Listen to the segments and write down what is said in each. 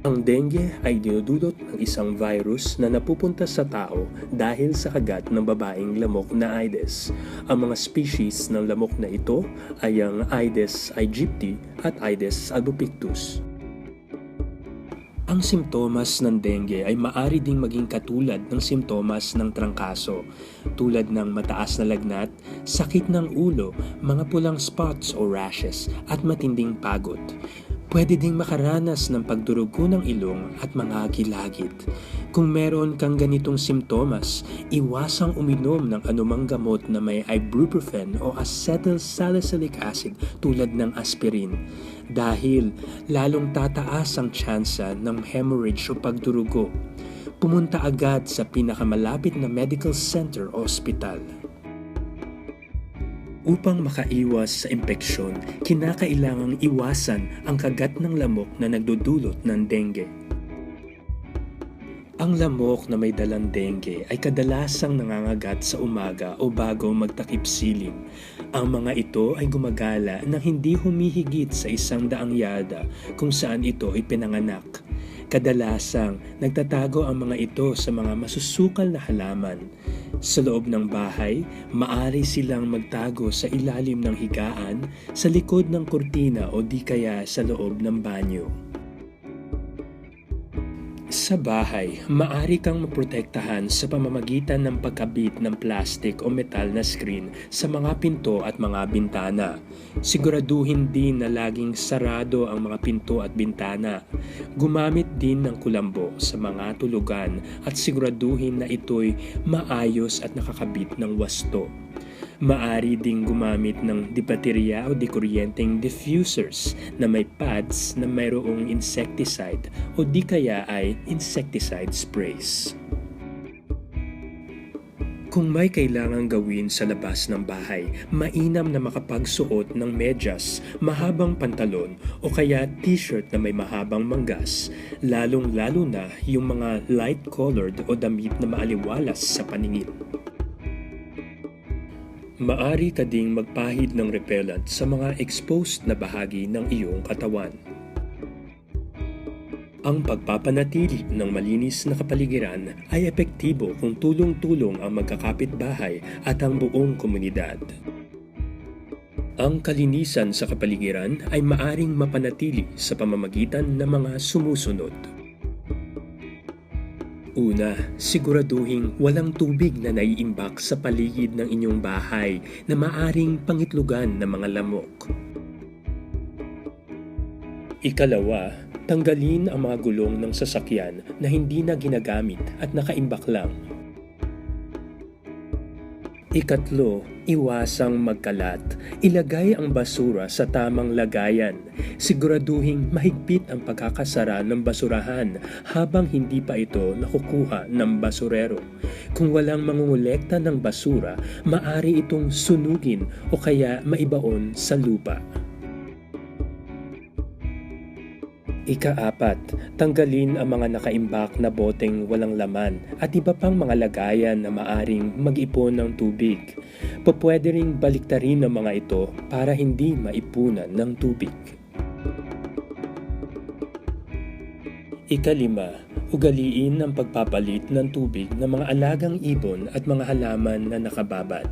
Ang dengue ay dinudulot ng isang virus na napupunta sa tao dahil sa kagat ng babaeng lamok na Aedes. Ang mga species ng lamok na ito ay ang Aedes aegypti at Aedes albopictus. Ang simptomas ng dengue ay maari ding maging katulad ng simptomas ng trangkaso, tulad ng mataas na lagnat, sakit ng ulo, mga pulang spots o rashes, at matinding pagod. Pwede ding makaranas ng pagdurugo ng ilong at mga gilagid. Kung meron kang ganitong simptomas, iwasang uminom ng anumang gamot na may ibuprofen o acetylsalicylic acid tulad ng aspirin dahil lalong tataas ang tsansa ng hemorrhage o pagdurugo. Pumunta agad sa pinakamalapit na medical center o ospital. Upang makaiwas sa impeksyon, kinakailangang iwasan ang kagat ng lamok na nagdudulot ng dengue. Ang lamok na may dalang dengue ay kadalasang nangangagat sa umaga o bago magtakip silim. Ang mga ito ay gumagala nang hindi humihigit sa isang daang yada kung saan ito ay pinanganak. Kadalasang nagtatago ang mga ito sa mga masusukal na halaman. Sa loob ng bahay, maari silang magtago sa ilalim ng higaan, sa likod ng kurtina o di kaya sa loob ng banyo. Sa bahay, maari kang maprotektahan sa pamamagitan ng pagkabit ng plastic o metal na screen sa mga pinto at mga bintana. Siguraduhin din na laging sarado ang mga pinto at bintana. Gumamit din ng kulambo sa mga tulugan at siguraduhin na ito'y maayos at nakakabit ng wasto. Maari ding gumamit ng dibaterya o dikuryenteng diffusers na may pads na mayroong insecticide o di kaya ay insecticide sprays. Kung may kailangang gawin sa labas ng bahay, mainam na makapagsuot ng medyas, mahabang pantalon o kaya t-shirt na may mahabang manggas, lalong-lalo na yung mga light-colored o damit na maaliwalas sa paningin. Maari ka ding magpahid ng repellent sa mga exposed na bahagi ng iyong katawan. Ang pagpapanatili ng malinis na kapaligiran ay epektibo kung tulong-tulong ang magkakapit-bahay at ang buong komunidad. Ang kalinisan sa kapaligiran ay maaring mapanatili sa pamamagitan ng mga sumusunod. Una, siguraduhin walang tubig na naiimbak sa paligid ng inyong bahay na maaring pangitlugan ng mga lamok. Ikalawa, tanggalin ang mga gulong ng sasakyan na hindi na ginagamit at nakaimbak lang. Ikatlo, iwasang magkalat. Ilagay ang basura sa tamang lagayan. Siguraduhing mahigpit ang pagkakasara ng basurahan habang hindi pa ito nakukuha ng basurero. Kung walang mangungulekta ng basura, maari itong sunugin o kaya maibaon sa lupa. Ikaapat, tanggalin ang mga nakaimbak na boteng walang laman at iba pang mga lagayan na maaring mag-ipon ng tubig. Pupwede ring baliktarin ang mga ito para hindi maipunan ng tubig. Ikalima, ugaliin ang pagpapalit ng tubig ng mga alagang ibon at mga halaman na nakababad.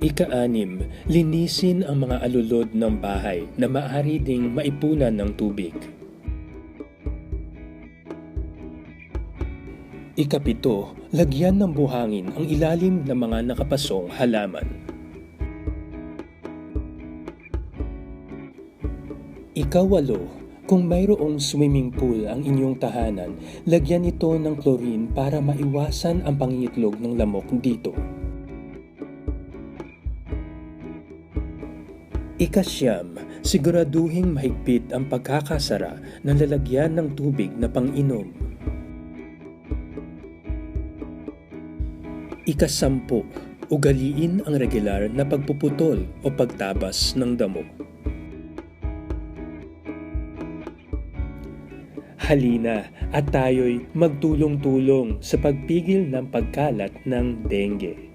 Ika-anim, linisin ang mga alulod ng bahay na maaari ding maipunan ng tubig. Ikapito, lagyan ng buhangin ang ilalim ng mga nakapasong halaman. Ikawalo, kung mayroong swimming pool ang inyong tahanan, lagyan ito ng chlorine para maiwasan ang pangingitlog ng lamok dito. Ikasyam, siguraduhing mahigpit ang pagkakasara ng lalagyan ng tubig na pang-inom. Ikasampu, ugaliin ang regular na pagpuputol o pagtabas ng damo. Halina at tayo'y magtulong-tulong sa pagpigil ng pagkalat ng dengue.